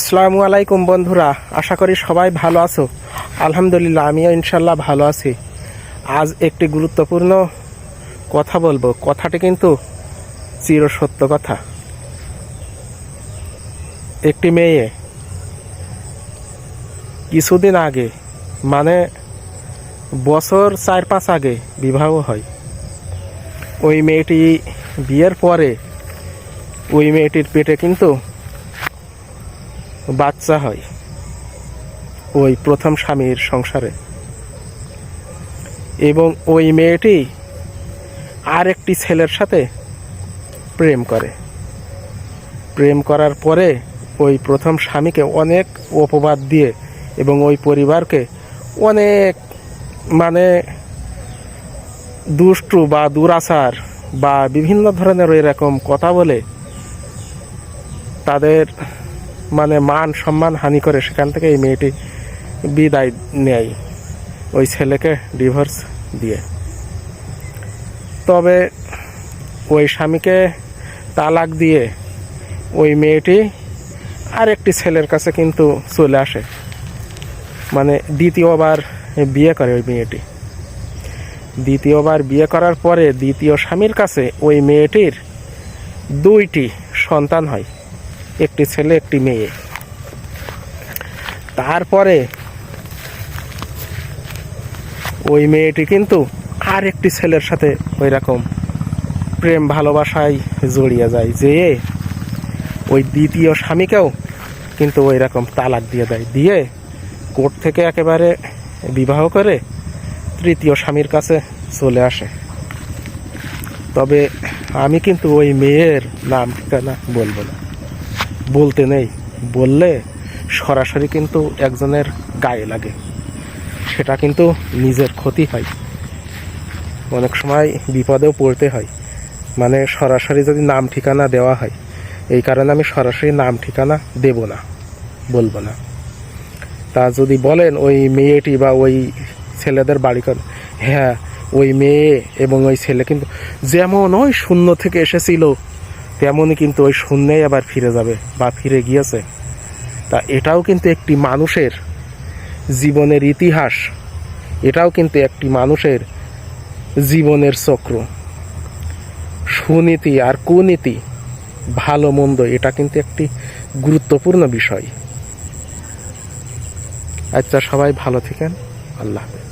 আসসালামু আলাইকুম বন্ধুরা, আশা করি সবাই ভালো আছো। আলহামদুলিল্লাহ, আমিও ইনশাল্লাহ ভালো আছি। আজ একটি গুরুত্বপূর্ণ কথা বলব। কথাটি কিন্তু চিরসত্য কথা। একটি মেয়ে কিছুদিন আগে মানে বছর চার পাঁচ আগে বিবাহ হয়। ওই মেয়েটি বিয়ের পরে ওই মেয়েটির পেটে কিন্তু বাচ্চা হয় ওই প্রথম স্বামীর সংসারে। এবং ওই মেয়েটি আর একটি ছেলের সাথে প্রেম করে। প্রেম করার পরে ওই প্রথম স্বামীকে অনেক অপবাদ দিয়ে এবং ওই পরিবারকে অনেক মানে দুষ্টু বা দুরাচার বা বিভিন্ন ধরনের এরকম কথা বলে তাদের মানে মান সম্মান হানি করে সেখান থেকে এই মেয়েটি বিদায় নেয়। ওই ছেলেকে ডিভোর্স দিয়ে। তবে ওই স্বামীকে তালাক দিয়ে ওই মেয়েটি আর একটি ছেলের কাছে কিন্তু চলে আসে। মানে দ্বিতীয়বার বিয়ে করে ওই মেয়েটি। দ্বিতীয়বার বিয়ে করার পরে দ্বিতীয় স্বামীর কাছে ওই মেয়েটির দুইটি সন্তান হয়। একটি ছেলে, একটি মেয়ে। তারপরে ওই মেয়েটি কিন্তু আর একটি ছেলের সাথে ওই রকম প্রেম, ভালোবাসায় জড়িয়ে যায়, যে ওই দ্বিতীয় স্বামীকেও কিন্তু ওই রকম তালাক দিয়ে দেয়। দিয়ে কোর্ট থেকে একেবারে বিবাহ করে তৃতীয় স্বামীর কাছে চলে আসে। তবে আমি কিন্তু ওই মেয়ের নাম, ঠিকানা বলব না। বলতে নেই। বললে সরাসরি কিন্তু একজনের গায়ে লাগে। সেটা কিন্তু নিজের ক্ষতি হয়। অনেক সময় বিপদেও পড়তে হয়। মানে সরাসরি যদি নাম ঠিকানা দেওয়া হয়, এই কারণে আমি সরাসরি নাম ঠিকানা দেব না, বলব না। তা যদি বলেন ওই মেয়েটি বা ওই ছেলেদের বাড়ি কর হ্যাঁ ওই মেয়ে এবং ওই ছেলে কিন্তু যেমন ওই শূন্য থেকে এসেছিল তেমনই কিন্তু ওই শূন্যেই আবার ফিরে যাবে বা ফিরে গিয়েছে। তা এটাও কিন্তু একটি মানুষের জীবনের ইতিহাস। এটাও কিন্তু একটি মানুষের জীবনের চক্র। সুনীতি আর কুনীতি, ভালো মন্দ, এটা কিন্তু একটি গুরুত্বপূর্ণ বিষয়। আচ্ছা সবাই ভালো থাকেন। আল্লাহ হাফেজ।